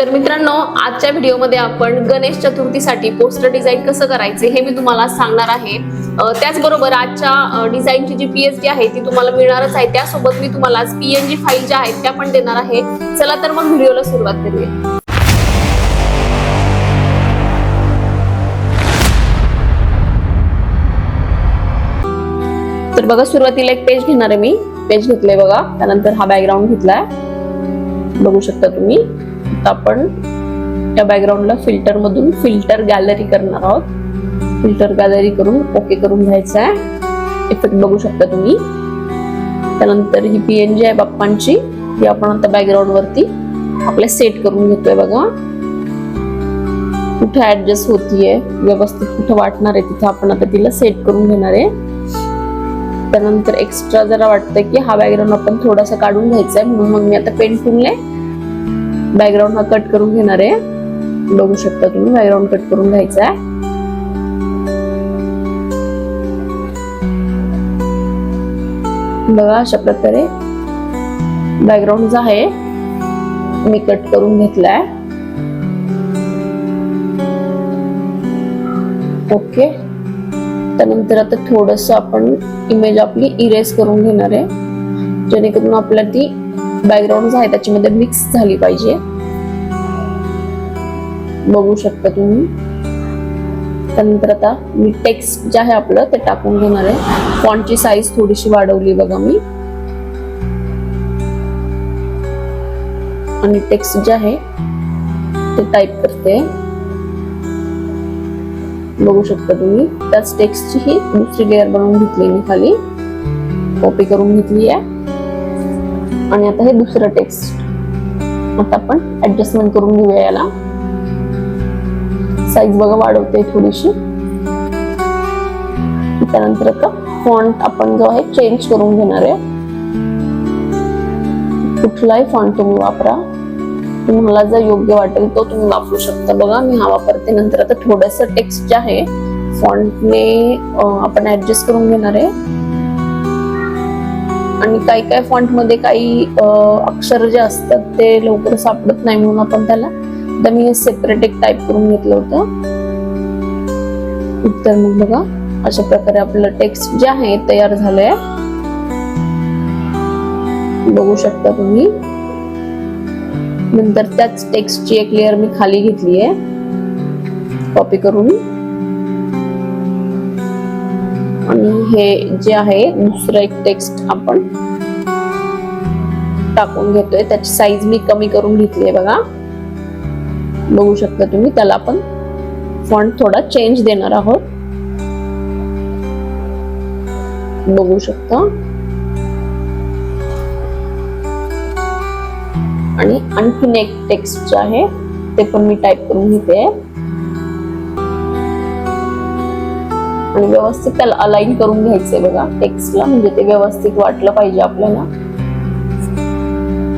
तर मित्रांनो आजच्या व्हिडिओमध्ये आपण गणेश चतुर्थीसाठी पोस्टर डिझाईन कसं करायचे हे मी तुम्हाला सांगणार आहे. त्याचबरोबर आजच्या डिझाईनची जी पीएचडी आहे ती तुम्हाला मिळणारच आहे. त्यासोबत मी तुम्हाला पीएनजी फाईल ज्या आहेत त्या पण देणार आहे. चला तर मग व्हिडिओला सुरुवात करूया. तर बघा सुरुवातीला एक पेज घेणार आहे मी. पेज घेतलंय बघा. त्यानंतर हा बॅकग्राऊंड घेतलाय. बघू शकता तुम्ही. आपण या बॅकग्राऊंडला फिल्टर मधून फिल्टर गॅलरी करणार आहोत. फिल्टर गॅलरी करून ओके करून घ्यायचं आहे इफेक्ट बघू शकता तुम्ही. त्यानंतर ही पीएनजी आहे बाप्पांची. ही आपण आता बॅकग्राऊंड वरती आपल्या सेट करून घेतोय बघा. कुठे ऍडजस्ट होतीये व्यवस्थित कुठं वाटणार आहे तिथं आपण आता तिला सेट करून घेणार आहे. त्यानंतर एक्स्ट्रा जरा वाटतंय की हा बॅकग्राऊंड आपण थोडासा काढून घ्यायचा आहे म्हणून मग मी आता पेंट टूलने बॅकग्राऊंड हा कट करून घेणार आहे. बघू शकता तुम्ही बॅकग्राऊंड कट करून घ्यायचा आहे बघा अशा प्रकारे बॅकग्राऊंड जो आहे मी कट करून घेतलाय. ओके. त्यानंतर आता थोडस आपण इमेज आपली इरेज करून घेणार आहे. जेणेकरून आपल्याला ती बॅकग्राऊंड आहे त्याच्यामध्ये मिक्स झाली पाहिजे. बघू शकता तुम्ही. त्यानंतर आता मी टेक्स्ट जे आहे आपलं ते टाकून घेणार आहे. फॉन्टची साईज थोडीशी वाढवली बघा मी. आणि टेक्स्ट जे आहे ते टाईप करते. बघू शकता तुम्ही. त्याच टेक्स्टची ही दुसरी लेअर बनवून घेतली मी खाली. कॉपी करून घेतली आहे. आणि आता हे दुसरं टेक्स्ट आता आपण ऍडजस्टमेंट करून घेऊया याला. साईज बघा वाढवते थोडीशी. त्यानंतर आता फॉन्ट आपण जो आहे चेंज करून घेणार आहे. कुठलाही फॉन्ट तुम्ही वापरा. तुम्हाला जर योग्य वाटेल तो तुम्ही वापरू शकता. बघा मी हा वापरते. नंतर आता थोडस टेक्स्ट जे आहे फॉन्टने आपण ऍडजस्ट करून घेणार आहे. आणि काही काही फॉन्टमध्ये काही अक्षर जे असतात ते लवकर सापडत नाही म्हणून आपण त्याला तर मी सेपरेट एक टाईप करून घेतलं होतं. तर मग बघा अशा प्रकारे आपलं टेक्स्ट जे आहे तयार झालंय. बघू शकता तुम्ही. नंतर त्याच टेक्स्टची एक लेअर मी खाली घेतली आहे कॉपी करून. आणि हे जे आहे दुसरं एक टेक्स्ट आपण टाकून घेतोय. त्याची साईज मी कमी करून घेतली आहे बघा. बघू शकता तुम्ही त्याला आपण फॉन्ट थोडा चेंज देणार आहोत. बघू शकता. आणि आणखीन एक टेक्स्ट जे आहे ते पण मी टाईप करून घेते. आणि व्यवस्थित त्याला अलाइन करून घ्यायचंय बघा टेक्स्टला म्हणजे ते व्यवस्थित वाटलं पाहिजे आपल्याला.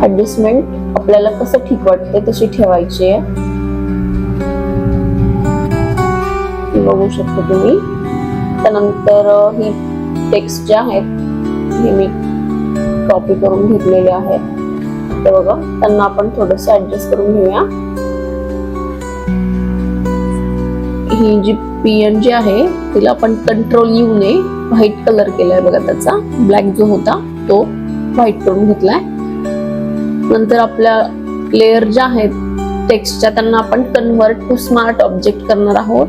ऍडजस्टमेंट आपल्याला कसं ठीक वाटते तशी ठेवायची आहे. बघू शकता तुम्ही. त्यानंतर ही टेक्स्ट जे आहेत हे मी कॉपी करून घेतलेले आहेत ते बघा. त्यांना आपण थोडस ऍडजस्ट करून घेऊया. ही जी पीएन जी आहे तिला आपण कंट्रोल यू ने व्हाईट कलर केलाय बघा त्याचा. ब्लॅक जो होता तो व्हाईट करून घेतलाय. नंतर आपल्या लेअर ज्या आहेत टेक्स्टच्या त्यांना आपण कन्वर्ट टू स्मार्ट ऑब्जेक्ट करणार आहोत.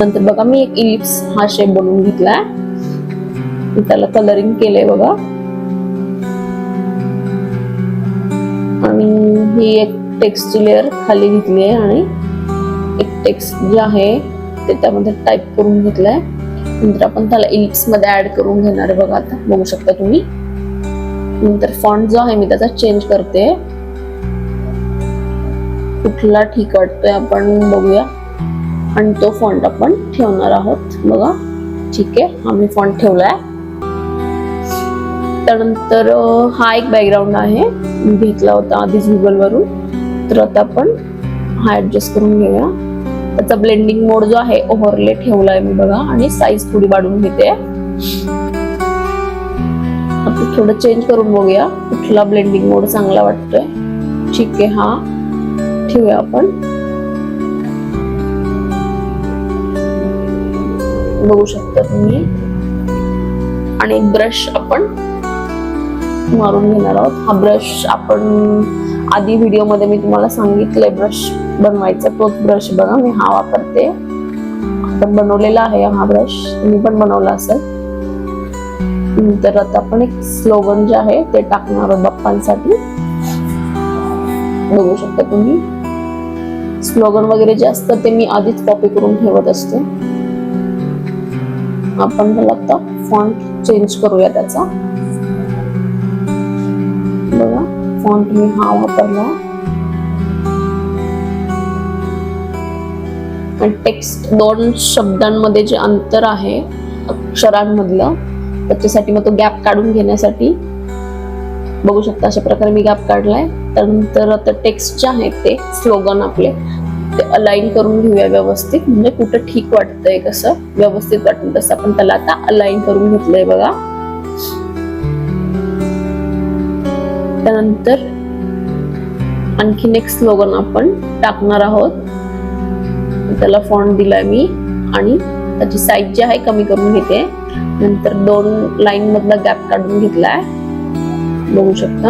नंतर बघा मी एक इलिप्स हा शेप बनवून घेतलाय. त्याला कलरिंग केलंय बघा. आणि ही एक टेक्स्टची लेअर खाली घेतली आहे आणि एक टेक्स्ट जे आहे ते त्यामध्ये टाईप करून घेतलंय. नंतर आपण त्याला इलिप्समध्ये ऍड करून घेणार आहे बघा आता. बघू शकता तुम्ही. नंतर फॉन्ट जो आहे मी त्याचा चेंज करते. कुठला ठीक वाटतोय आपण बघूया. आणि तो फॉन्ट आपण ठेवणार आहोत. बघा. ठीक आहे. हा मी फॉन्ट ठेवलाय. त्यानंतर हा एक बॅकग्राऊंड आहे. मी घेतला होता आधीच गुगल वरून. तर आता आपण हा ऍडजस्ट करून घेऊया. त्याचा ब्लेंडिंग मोड जो आहे ओव्हरले ठेवलाय मी बघा. आणि साईज थोडी वाढवून घेते. आता थोडं चेंज करून बघूया. कुठला ब्लेंडिंग मोड चांगला वाटतोय. ठीक आहे हा. ठेवूया आपण. बघू शकता तुम्ही. आणि ब्रश आपण मारून घेणार आहोत. हा ब्रश आपण आधी व्हिडिओमध्ये मी तुम्हाला सांगितलंय ब्रश बनवायचा तोच ब्रश बघा मी हा वापरते. आपण बनवलेला आहे हा ब्रश तुम्ही पण बनवला असेल. तर आता आपण एक स्लोगन जे आहे ते टाकणार आहोत बाप्पांसाठी. बघू शकता तुम्ही. स्लोगन वगैरे जे असतं ते मी आधीच कॉपी करून ठेवत असते. आपण त्याला आता फॉन्ट चेंज करूया त्याचा. बघा फॉन्ट मी हा वापरला. टेक्स्ट दोन शब्दांमध्ये जे अंतर आहे अक्षरांमधलं त्याच्यासाठी मग तो गॅप काढून घेण्यासाठी बघू शकता अशा प्रकारे मी गॅप काढलाय. त्यानंतर आता टेक्स्ट जे आहेत ते स्लोगन आपले. ते अलाईन करून घेऊया व्यवस्थित. म्हणजे कुठं ठीक वाटतंय कसं व्यवस्थित वाटतं तसं आपण त्याला आता अलाईन करून घेतलंय बघा. त्यानंतर आणखी एक स्लोगन आपण टाकणार आहोत. त्याला फॉन्ट दिलाय मी आणि त्याची साईज जी आहे कमी करून घेते. नंतर दोन लाईन मधला गॅप काढून घेतलाय. बघू शकता.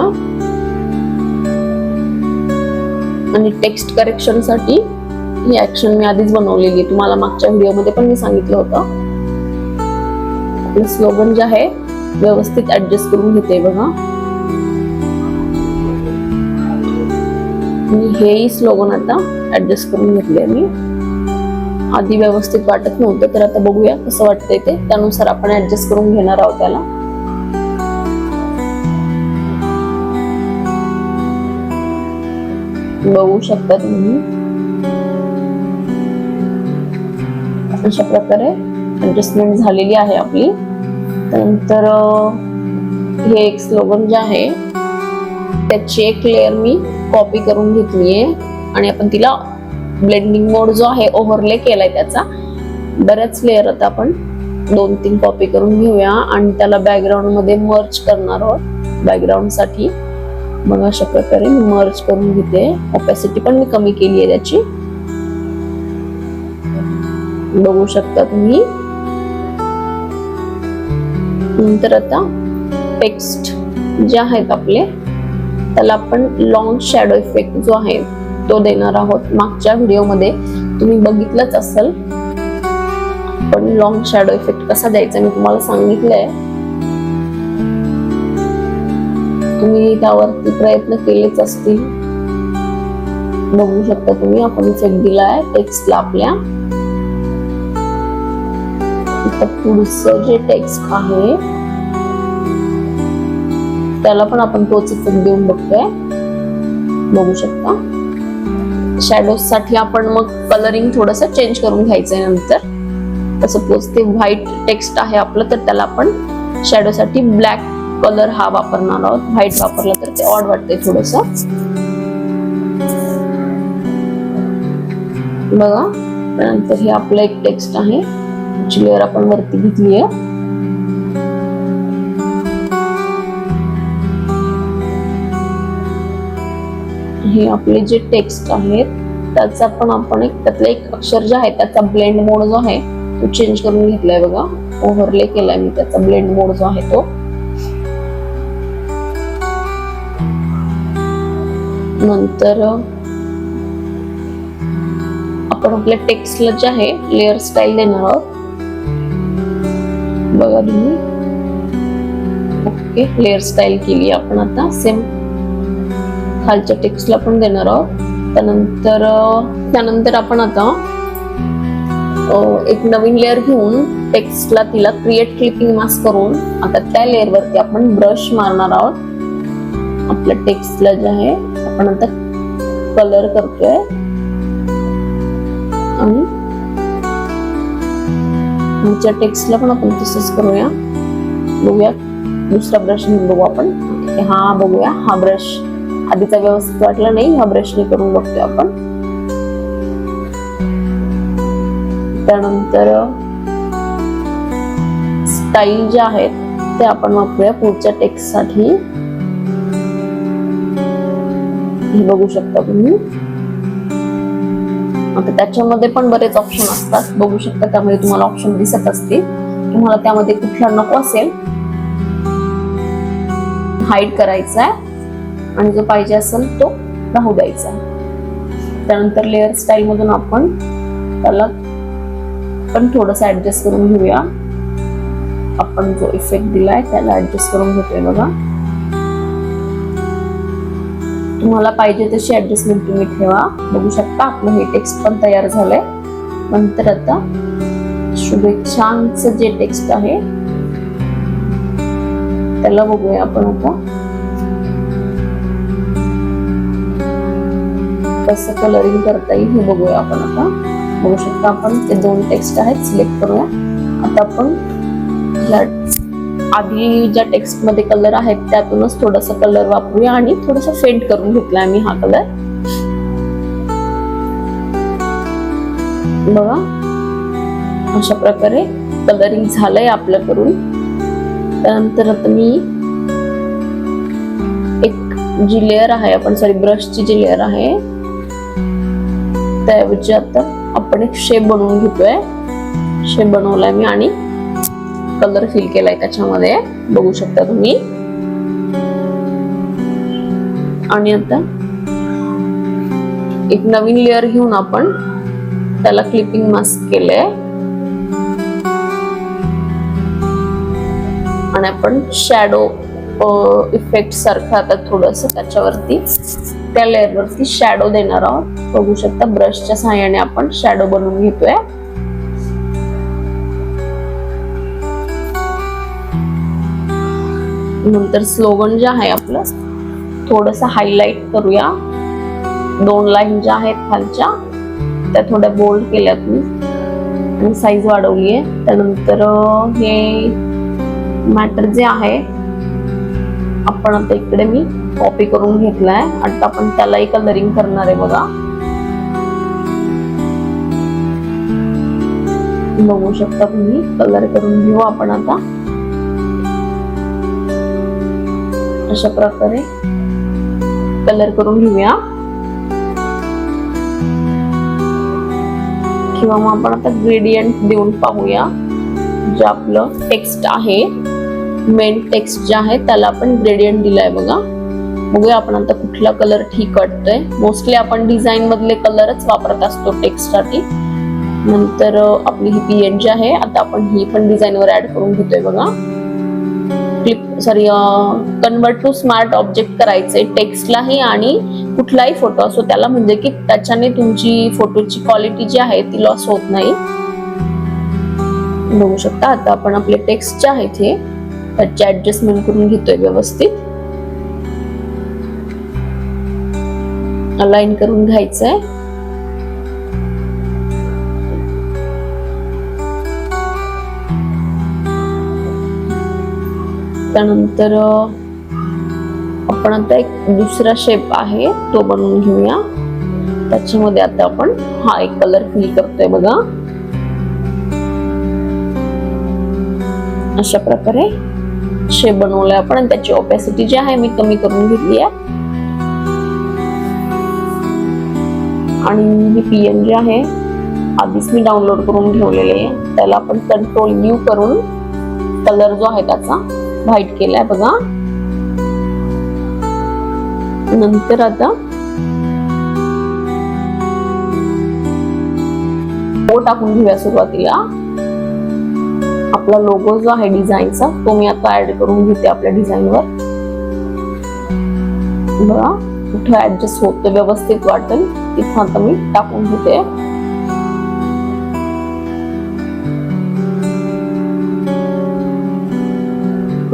आणि टेक्स्ट करेक्शनसाठी ही ऍक्शन मी आधीच बनवलेली. तुम्हाला मागच्या व्हिडिओमध्ये पण मी सांगितलं होतं. आपलं स्लोगन जे आहे व्यवस्थित ऍडजस्ट करून घेते बघा. मी हेही स्लोगन आता ऍडजस्ट करून घेतले मी. आधी व्यवस्थित वाटत नव्हतं तर आता बघूया कसं वाटतंय ते. त्यानुसार आपण ऍडजस्ट करून घेणार आहोत त्याला. बघू शकता तुम्ही. अशा प्रकारे ऍडजस्टमेंट झालेली आहे आपली. त्यानंतर हे एक स्लोगन जे आहे त्याची एक लेअर मी कॉपी करून घेतली आहे. आणि आपण तिला ब्लेंडिंग मोड जो आहे ओव्हरले केलाय त्याचा. बऱ्याच लेअर आता आपण दोन तीन कॉपी करून घेऊया. आणि त्याला बॅकग्राऊंडमध्ये मर्च करणार आहोत. बॅकग्राऊंडसाठी. मग अशा प्रकारे मी मर्च करून घेते. ऑपॅसिटी पण मी कमी केली आहे त्याची. बघू शकता तुम्ही. नंतर आता टेक्स्ट जे आहेत आपले त्याला आपण लॉंग शॅडो इफेक्ट जो आहे तो देणार आहोत. मागच्या व्हिडिओमध्ये तुम्ही बघितलंच असेल. पण लॉंग शॅडो इफेक्ट कसा द्यायचा मी तुम्हाला सांगितलंय. तुम्ही त्यावरती प्रयत्न केलेच असतील. बघू शकता तुम्ही आपण इफेक्ट दिलाय टेक्स्टला आपल्या. इथं पुढचं जे टेक्स्ट आहे त्याला पण आपण तोच इफेक्ट देऊन बघतोय. बघू शकता. शॅडोजसाठी आपण मग कलरिंग थोडस चेंज करून घ्यायचंय नंतर. सपोज ते व्हाईट टेक्स्ट आहे आपलं तर त्याला आपण शॅडो साठी ब्लॅक कलर हा वापरणार आहोत. व्हाईट वापरला तर ते ऑड वाटतंय थोडस. बघा. त्यानंतर हे आपलं एक टेक्स्ट आहे. त्याची लेअर आपण वरती घेतली आहे हे आपले जे टेक्स्ट आहेत त्याचा पण आपण एक त्यातला एक अक्षर जे आहे त्याचा ब्लेंड मोड जो आहे तो चेंज करून घेतलाय बघा. ओव्हरले केलाय मी त्याचा ब्लेंड मोड जो आहे तो. नंतर आपण आपल्या टेक्स्टला जे आहे लेअर स्टाईल देणार आहोत. बघा तुम्ही. ओके लेअर स्टाईल केली आपण आता. सेम खालच्या टेक्स्टला पण देणार आहोत. त्यानंतर त्यानंतर आपण आता एक नवीन लेअर घेऊन टेक्स्टला तिला क्रिएट क्लिपिंग मास्क करून आता त्या लेअर वरती आपण ब्रश मारणार आहोत. आपल्या टेक्स्टला जे आहे आपण आता कलर करतोय. आणि पुढच्या टेक्स्टला पण आपण तसंच करूया. बघूया. दुसरा ब्रश बघू आपण. हा बघूया. हा ब्रश आधीचा व्यवस्थित वाटला नाही. हा ब्रशने करून बघतोय आपण. त्यानंतर स्टाईल ज्या आहेत ते आपण वापरूया पुढच्या टेक्स्टसाठी. हे बघू शकता तुम्ही. आता त्याच्यामध्ये पण बरेच ऑप्शन असतात. बघू शकता त्यामध्ये तुम्हाला ऑप्शन दिसत असतील. तुम्हाला त्यामध्ये कुठला नको असेल हाईड करायचा आहे. आणि जो पाहिजे असेल तो राहू द्यायचा त्यानंतर लेअर स्टाईल मधून आपण त्याला पण थोडस ऍडजस्ट करून घेऊया. आपण जो इफेक्ट दिलाय त्याला ऍडजस्ट करून घेतोय बघा. तुम्हाला पाहिजे तशी ऍडजस्टमेंट तुम्ही ठेवा. बघू शकता आपलं हे टेक्स्ट पण तयार झालंय. नंतर आता शुभेच्छांचं जे टेक्स्ट आहे त्याला बघूया आपण आता. कसं कलरिंग करता येईल हे बघूया आपण आता. बघू शकता आपण ते दोन टेक्स्ट आहेत सिलेक्ट करूया. आता आपण आधी ज्या टेक्स्टमध्ये कलर आहेत त्यातूनच थोडासा कलर वापरूया आणि थोडासा फेंट करून घेतलाय मी हा कलर बघा अशा प्रकारे कलरिंग झालंय आपल्याकडून. त्यानंतर आता मी एक जी लेअर आहे आपण सॉरी ब्रशची जी लेअर आहे त्याऐवजी आता आपण एक शेप बनवून घेतोय. शेप बनवलाय मी आणि कलर फिल केलाय त्याच्यामध्ये. बघू शकता तुम्ही. आणि आता एक नवीन लेअर घेऊन आपण त्याला क्लिपिंग मास्क केलंय. आणि आपण शॅडो इफेक्ट सारखं आता थोडस त्याच्यावरती त्या लेअर वरती शॅडो देणार आहोत. बघू शकता ब्रशच्या सहाय्याने आपण शॅडो बनवून घेतोय. नंतर स्लोगन जे आहे आपलं थोडस हायलाइट करूया. दोन लाईन ज्या आहेत खालच्या त्या थोड्या बोल्ड केल्यात मी. साईज वाढवली आहे त्यानंतर हे मॅटर जे आहे आपण आता इकडे मी कॉपी करून घेतलाय. आता आपण त्यालाही कलरिंग करणार आहे बघा. बघू शकता तुम्ही कलर करून घेऊ आपण आता. अशा प्रकारे कलर करून घेऊया. किंवा मग आपण आता ग्रेडियंट देऊन पाहूया जे आपलं टेक्स्ट आहे. मेन टेक्स्ट जे आहे त्याला आपण ग्रेडियंट दिलाय बघा. बघूया आपण आता कुठला कलर ठीक वाटतोय. मोस्टली आपण डिझाईन मधले कलरच वापरत असतो टेक्स्टसाठी. नंतर आपली ही पीएन जी आहे. आता आपण ही पण डिझाईन वर ऍड करून घेतोय बघा. Clip sorry convert to smart object करायचे टेक्स्टलाही आणि कुठलाही फोटो असो त्याला म्हणजे की त्याच्याने तुमची फोटोची क्वालिटी जी आहे ती लॉस होत नाही. बघू शकता आता आपण आपले टेक्स्ट जे आहेत हे त्याचे ऍडजस्टमेंट करून घेतोय व्यवस्थित. अलाइन करून घ्यायचंय. त्यानंतर आपण आता एक दुसरा शेप आहे तो बनवून घेऊया. त्याच्यामध्ये आता आपण हा एक कलर फिल करतोय बघा. अशा प्रकारे शेप बनवलाय आपण आणि त्याची ओपॅसिटी जी आहे मी कमी करून घेतली आहे. आणि ही पीएन जी आहे आधीच मी डाउनलोड करून ठेवलेली आहे. त्याला आपण कंट्रोल यू करून कलर जो आहे त्याचा व्हाईट केलाय बघा. नंतर आता लोगो टाकून घेऊया सुरुवातीला. आपला लोगो जो आहे डिझाईनचा तो मी आता ऍड करून घेते आपल्या डिझाईनवर बघा कुठे ऍडजस्ट होतं व्यवस्थित वाटेल तिथं आता मी टाकून घेते.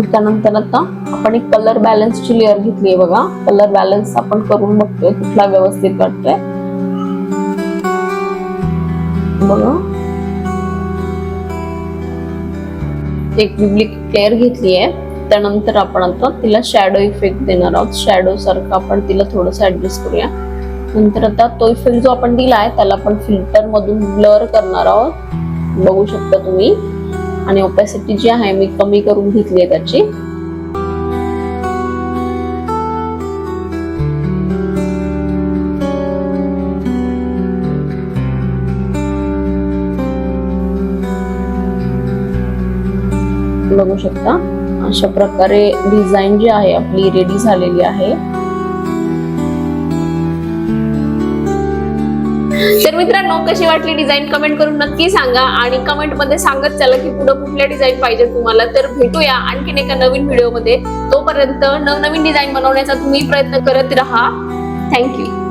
त्यानंतर आता आपण एक कलर बॅलन्सची लेअर घेतली आहे बघा. कलर बॅलन्स आपण करून बघतोय कुठला व्यवस्थित वाटतोय. बघा. एक बिब्लिक लेअर घेतली आहे. त्यानंतर आपण आता तिला शॅडो इफेक्ट देणार आहोत. शॅडो सारखं आपण तिला थोडस ऍडजस्ट करूया. नंतर आता तो इफेक्ट जो आपण दिला आहे त्याला आपण फिल्टर मधून ब्लर करणार आहोत. बघू शकता तुम्ही. आणि ओपॅसिटी जी आहे मी कमी करून घेतली आहे त्याची. बघू शकता अशा प्रकारे डिझाईन जी आहे आपली रेडी झालेली आहे. तर मित्रांनो कशी वाटली डिझाईन कमेंट करून नक्की सांगा आणि कमेंटमध्ये सांगत चला की पुढे कुठल्या डिझाईन पाहिजे तुम्हाला. तर भेटूया आणखीन एका नवीन व्हिडिओमध्ये. तोपर्यंत नवनवीन डिझाईन बनवण्याचा तुम्ही प्रयत्न करत राहा. थँक्यू